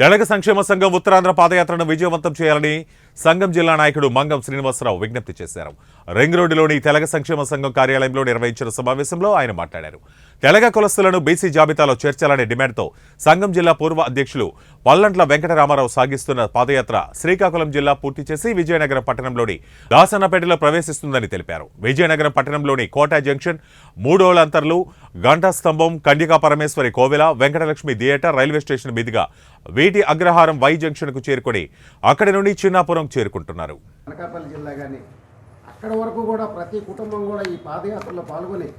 తెలగ సంక్షేమ సంఘం ఉత్తరాంధ్ర పాదయాత్రను విజయవంతం చేయాలని సంఘం జిల్లా నాయకుడు మంగం శ్రీనివాసరావు విజ్ఞప్తి చేశారు. రింగ్ రోడ్డులోని తెలగ సంక్షేమ సంఘం కార్యాలయంలో నిర్వహించిన సమావేశంలో ఆయన మాట్లాడారు. తెలగ కులస్తులను బీసీ జాబితాలో చేర్చాలనే డిమాండ్తో సంఘం జిల్లా పూర్వ అధ్యక్షులు పల్లంట్ల వెంకటరామారావు సాగిస్తున్న పాదయాత్ర శ్రీకాకుళం జిల్లా పూర్తి చేసి విజయనగరం పట్టణంలోని దాసన్నపేటలో ప్రవేశిస్తుందని తెలిపారు. విజయనగరం పట్టణంలోని కోట జంక్షన్ మూడోలంతర్లు గంటా స్తంభం కండికా పరమేశ్వరి కోవెల వెంకటలక్ష్మి థియేటర్ రైల్వే స్టేషన్ మీదుగా వీటి అగ్రహారం వై జంక్షన్కు చేరుకొని అక్కడి నుండి చిన్నాపురం చేరుకుంటున్నారు. అనకాపల్లి జిల్లా కానీ అక్కడ వరకు కూడా ప్రతి కుటుంబం కూడా ఈ పాదయాత్రలో పాల్గొని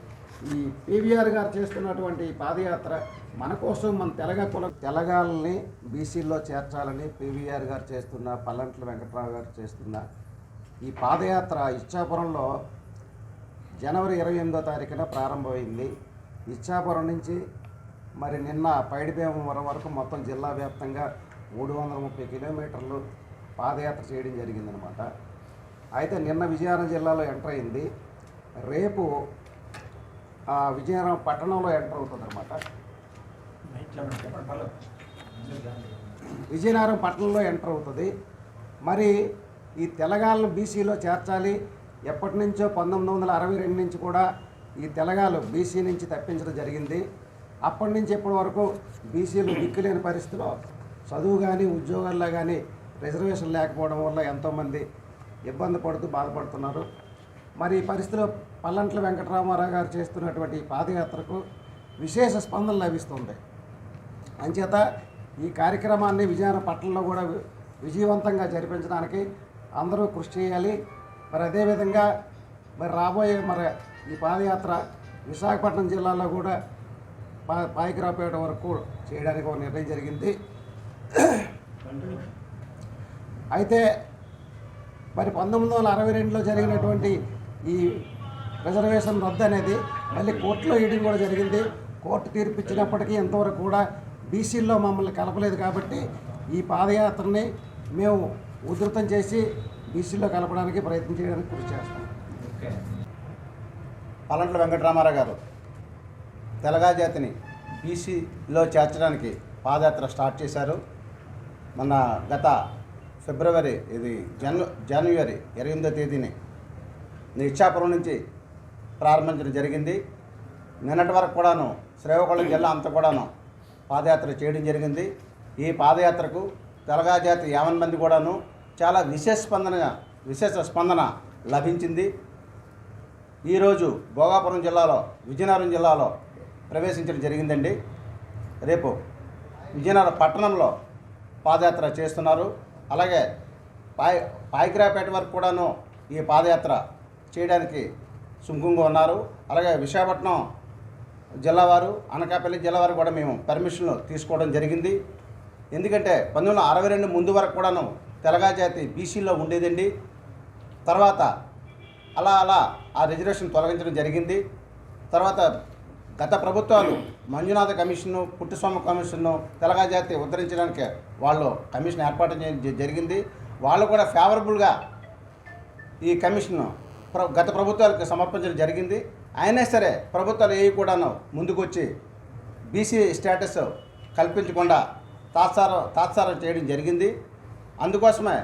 ఈ పీవీఆర్ గారు చేస్తున్నటువంటి పాదయాత్ర మన కోసం మన తెలగ కుల తెలగాలని బీసీల్లో చేర్చాలని పీవీఆర్ గారు చేస్తున్న పల్లంట్ల వెంకట్రావు గారు చేస్తున్న ఈ పాదయాత్ర ఇచ్చాపురంలో జనవరి ఇరవై ఎనిమిదో తారీఖున ప్రారంభమైంది. ఇచ్చాపురం నుంచి మరి నిన్న పైడిభీమవరం వరకు మొత్తం జిల్లా వ్యాప్తంగా మూడు వందల ముప్పై కిలోమీటర్లు పాదయాత్ర చేయడం జరిగిందనమాట అయితే నిన్న విజయనగరం జిల్లాలో ఎంటర్ అయింది. రేపు విజయనగరం పట్టణంలో ఎంటర్ అవుతుంది అనమాట విజయనగరం పట్టణంలో ఎంటర్ అవుతుంది. మరి ఈ తెలంగాణను బీసీలో చేర్చాలి. ఎప్పటి నుంచో పంతొమ్మిది వందల అరవై రెండు నుంచి కూడా ఈ తెలంగాణలు బీసీ నుంచి తప్పించడం జరిగింది. అప్పటి నుంచి ఇప్పటి వరకు బీసీలు దిక్కులేని పరిస్థితిలో చదువు కానీ ఉద్యోగాల్లో కానీ రిజర్వేషన్ లేకపోవడం వల్ల ఎంతోమంది ఇబ్బంది పడుతూ బాధపడుతున్నారు. మరి ఈ పరిస్థితిలో పల్లంట్ల వెంకటరామారావు గారు చేస్తున్నటువంటి ఈ పాదయాత్రకు విశేష స్పందన లభిస్తుంది. అంచేత ఈ కార్యక్రమాన్ని విజయనగరం పట్టణంలో కూడా విజయవంతంగా జరిపించడానికి అందరూ కృషి చేయాలి. మరి అదేవిధంగా మరి రాబోయే మరి ఈ పాదయాత్ర విశాఖపట్నం జిల్లాలో కూడా పా పాయకరాపేట వరకు చేయడానికి ఒక నిర్ణయం జరిగింది. అయితే మరి పంతొమ్మిది వందల అరవై రెండులో జరిగినటువంటి ఈ రిజర్వేషన్ రద్దు అనేది మళ్ళీ కోర్టులో వేయడం కూడా జరిగింది. కోర్టు తీర్పు ఇచ్చినప్పటికీ ఇంతవరకు కూడా బీసీల్లో మమ్మల్ని కలపలేదు కాబట్టి ఈ పాదయాత్రని మేము ఉధృతం చేసి బీసీలో కలపడానికి ప్రయత్నం చేయడానికి కృషి చేస్తాం. పలంట్ల వెంకటరామారావు గారు తెలగా జాతిని బీసీలో చేర్చడానికి పాదయాత్ర స్టార్ట్ చేశారు. మన గత ఫిబ్రవరి ఇది జను జనవరి ఇరవై ఎనిమిదో తేదీని ఇచ్చాపురం నుంచి ప్రారంభించడం జరిగింది. నిన్నటి వరకు కూడాను శ్రీకాకుళం జిల్లా అంతా కూడాను పాదయాత్ర చేయడం జరిగింది. ఈ పాదయాత్రకు తెలగా జాతి యావన్ మంది కూడాను చాలా విశేష స్పందన విశేష స్పందన లభించింది. ఈరోజు భోగాపురం జిల్లాలో విజయనగరం జిల్లాలో ప్రవేశించడం జరిగిందండి. రేపు విజయనగరం పట్టణంలో పాదయాత్ర చేస్తున్నారు. అలాగే పాయ్ పాయిగ్రాపేట వరకు కూడాను ఈ పాదయాత్ర చేయడానికి సుముఖంగా ఉన్నారు అలాగే విశాఖపట్నం జిల్లా వారు అనకాపల్లి జిల్లా వారు కూడా మేము పర్మిషన్లు తీసుకోవడం జరిగింది. ఎందుకంటే పంతొమ్మిది వందల అరవై రెండు ముందు వరకు కూడాను తెలగా జాతి బీసీలో ఉండేదండి. తర్వాత అలా అలా ఆ రిజర్వేషన్ తొలగించడం జరిగింది. తర్వాత గత ప్రభుత్వాలు మంజునాథ కమిషను పుట్టుస్వామి కమిషన్ను తెలగా జాతి ఉద్ధరించడానికి వాళ్ళు కమిషన్ ఏర్పాటు చేయడం జరిగింది. వాళ్ళు కూడా ఫేవరబుల్గా ఈ కమిషన్ గత ప్రభుత్వాలకు సమర్పించడం జరిగింది. అయినా సరే ప్రభుత్వాలు ఏవి కూడాను ముందుకొచ్చి బీసీ స్టేటస్ కల్పించకుండా తాత్సారం తాత్సారం చేయడం జరిగింది. అందుకోసమే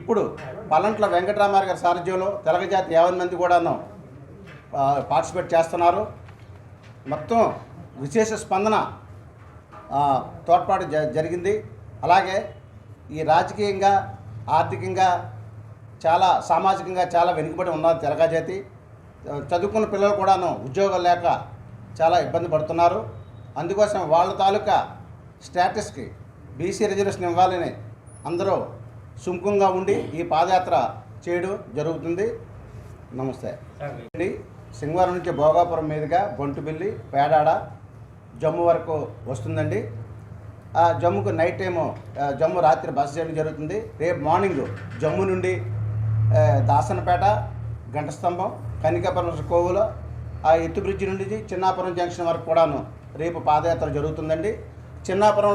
ఇప్పుడు పల్లంట్ల వెంకటరామారావు గారి సారథ్యంలో తెలగజాతి యాభై మంది కూడాను పార్టిసిపేట్ చేస్తున్నారు. మొత్తం విశేష స్పందన తోడ్పాటు జ జరిగింది. అలాగే ఈ రాజకీయంగా ఆర్థికంగా చాలా సామాజికంగా చాలా వెనుకబడి ఉన్నారు తెలగా జాతి. చదువుకున్న పిల్లలు కూడాను ఉద్యోగాలు లేక చాలా ఇబ్బంది పడుతున్నారు. అందుకోసం వాళ్ళ తాలూకా స్టేటస్కి బీసీ రిజర్వేషన్ ఇవ్వాలని అందరూ సుముఖంగా ఉండి ఈ పాదయాత్ర చేయడం జరుగుతుంది. నమస్తే. అండి సింగవరం నుంచి భోగాపురం మీదుగా బొంటుబిల్లి పేడాడ జమ్ము వరకు వస్తుందండి. ఆ జమ్ముకు నైట్ టైము జమ్ము రాత్రి బస చేయడం జరుగుతుంది. రేపు మార్నింగ్ జమ్ము నుండి దాసనపేట గంటస్తంభం కనికాపురం కోవుల ఆ ఎత్తు బ్రిడ్జి నుండి చిన్నాపురం జంక్షన్ వరకు కూడాను రేపు పాదయాత్ర జరుగుతుందండి. చిన్నాపురం